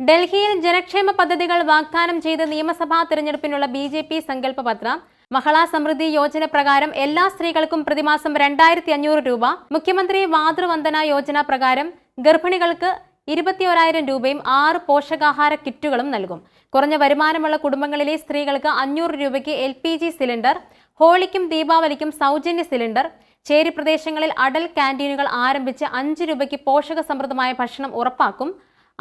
ഡൽഹിയിൽ ജനക്ഷേമ പദ്ധതികൾ വാഗ്ദാനം ചെയ്ത് നിയമസഭാ തിരഞ്ഞെടുപ്പിനുള്ള ബി ജെ പി സങ്കല്പ പത്രം മഹളാ സമൃദ്ധി യോജന പ്രകാരം എല്ലാ സ്ത്രീകൾക്കും പ്രതിമാസം രണ്ടായിരത്തി അഞ്ഞൂറ് രൂപ മുഖ്യമന്ത്രി മാതൃവന്ദന യോജന പ്രകാരം ഗർഭിണികൾക്ക് ഇരുപത്തിയോരായിരം രൂപയും ആറ് പോഷകാഹാര കിറ്റുകളും നൽകും. കുറഞ്ഞ വരുമാനമുള്ള കുടുംബങ്ങളിലെ സ്ത്രീകൾക്ക് അഞ്ഞൂറ് രൂപയ്ക്ക് എൽ സിലിണ്ടർ ഹോളിക്കും ദീപാവലിക്കും സൗജന്യ സിലിണ്ടർ ചേരി പ്രദേശങ്ങളിൽ അടൽ ക്യാന്റീനുകൾ ആരംഭിച്ച് അഞ്ച് രൂപയ്ക്ക് പോഷക സമൃദ്ധമായ ഭക്ഷണം ഉറപ്പാക്കും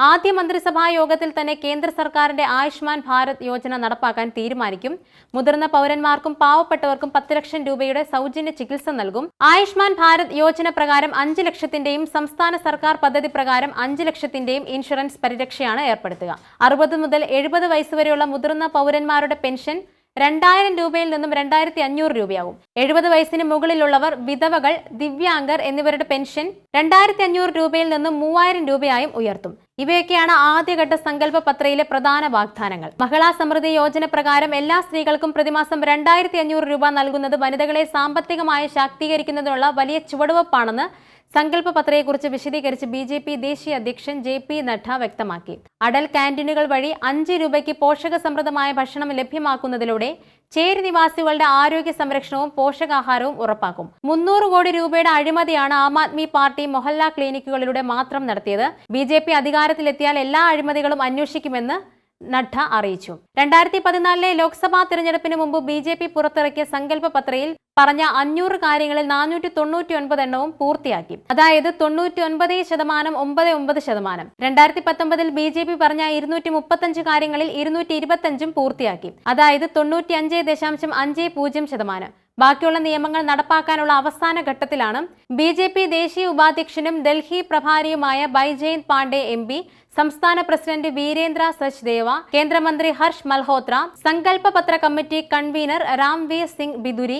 ആദ്യ മന്ത്രിസഭാ യോഗത്തിൽ തന്നെ കേന്ദ്ര സർക്കാരിന്റെ ആയുഷ്മാൻ ഭാരത് യോജന നടപ്പാക്കാൻ തീരുമാനിക്കും. മുതിർന്ന പൗരന്മാർക്കും പാവപ്പെട്ടവർക്കും പത്ത് ലക്ഷം രൂപയുടെ സൗജന്യ ചികിത്സ നൽകും. ആയുഷ്മാൻ ഭാരത് യോജന പ്രകാരം അഞ്ച് ലക്ഷത്തിന്റെയും സംസ്ഥാന സർക്കാർ പദ്ധതി പ്രകാരം അഞ്ച് ലക്ഷത്തിന്റെയും ഇൻഷുറൻസ് പരിരക്ഷയാണ് ഏർപ്പെടുത്തുക. അറുപത് മുതൽ എഴുപത് വയസ്സുവരെയുള്ള മുതിർന്ന പൗരന്മാരുടെ പെൻഷൻ രണ്ടായിരം രൂപയിൽ നിന്നും രണ്ടായിരത്തി അഞ്ഞൂറ് രൂപയാവും എഴുപത് വയസ്സിന് മുകളിലുള്ളവർ വിധവകൾ ദിവ്യാംഗർ എന്നിവരുടെ പെൻഷൻ രണ്ടായിരത്തി അഞ്ഞൂറ് രൂപയിൽ നിന്നും മൂവായിരം രൂപയായും ഉയർത്തും. ഇവയൊക്കെയാണ് ആദ്യഘട്ട സങ്കല്പ പത്രയിലെ പ്രധാന വാഗ്ദാനങ്ങൾ. മഹിളാ സമൃദ്ധി യോജന പ്രകാരം എല്ലാ സ്ത്രീകൾക്കും പ്രതിമാസം രണ്ടായിരത്തി അഞ്ഞൂറ് രൂപ നൽകുന്നത് വനിതകളെ സാമ്പത്തികമായി ശാക്തീകരിക്കുന്നതിനുള്ള വലിയ ചുവടുവെപ്പാണെന്ന് സങ്കല്പ പത്രയെക്കുറിച്ച് വിശദീകരിച്ച് ബി ജെ പി ദേശീയ അധ്യക്ഷൻ ജെ പി നഡ്ഡ വ്യക്തമാക്കി. അടൽ കാന്റീനുകൾ വഴി അഞ്ച് രൂപയ്ക്ക് പോഷക സമൃദ്ധമായ ഭക്ഷണം ലഭ്യമാക്കുന്നതിലൂടെ ചേരി നിവാസികളുടെ ആരോഗ്യ സംരക്ഷണവും പോഷകാഹാരവും ഉറപ്പാക്കും. മുന്നൂറ് കോടി രൂപയുടെ അഴിമതിയാണ് ആം ആദ്മി പാർട്ടി മൊഹല്ല ക്ലിനിക്കുകളിലൂടെ മാത്രം നടത്തിയത്. ബി ജെ പി അധികാരത്തിലെത്തിയാൽ എല്ലാ അഴിമതികളും അന്വേഷിക്കുമെന്ന് നഡ്ഡ അറിയിച്ചു. രണ്ടായിരത്തി പതിനാലിലെ ലോക്സഭാ തിരഞ്ഞെടുപ്പിന് മുമ്പ് ബി ജെ പി പുറത്തിറക്കിയ സങ്കല്പ പത്രയിൽ പറഞ്ഞ അഞ്ഞൂറ് കാര്യങ്ങളിൽ നാനൂറ്റി തൊണ്ണൂറ്റി ഒൻപത് എണ്ണവും പൂർത്തിയാക്കി. അതായത് തൊണ്ണൂറ്റി ഒൻപത് ശതമാനം ഒമ്പത് ഒമ്പത് ശതമാനം. രണ്ടായിരത്തി പത്തൊമ്പതിൽ ബി ജെ പി പറഞ്ഞ ഇരുന്നൂറ്റി മുപ്പത്തഞ്ച് കാര്യങ്ങളിൽ ഇരുന്നൂറ്റി ഇരുപത്തഞ്ചും പൂർത്തിയാക്കി. അതായത് തൊണ്ണൂറ്റി അഞ്ച് ദശാംശം അഞ്ച് പൂജ്യം ശതമാനം. ബാക്കിയുള്ള നിയമങ്ങൾ നടപ്പാക്കാനുള്ള അവസാന ഘട്ടത്തിലാണ് ബി ജെ പി ദേശീയ ഉപാധ്യക്ഷനും ഡൽഹി പ്രഭാരിയുമായ ബൈജയന്ത് പാണ്ഡെ എം പി സംസ്ഥാന പ്രസിഡന്റ് വീരേന്ദ്ര സച്ദേവ കേന്ദ്രമന്ത്രി ഹർഷ് മൽഹോത്ര സങ്കല്പ പത്ര കമ്മിറ്റി കൺവീനർ രാംവീർ സിംഗ് ബിദുരി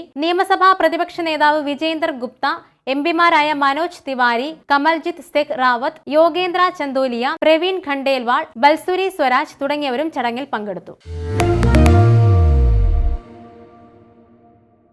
നിയമസഭാ പ്രതിപക്ഷ നേതാവ് വിജേന്ദർ ഗുപ്ത എം പിമാരായ മനോജ് തിവാരി കമൽജിത്ത് സിഖ് റാവത്ത് യോഗേന്ദ്ര ചന്ദോലിയ പ്രവീൺ ഖണ്ടേൽവാൾ ബൽസുരി സ്വരാജ് തുടങ്ങിയവരും ചടങ്ങിൽ പങ്കെടുത്തു.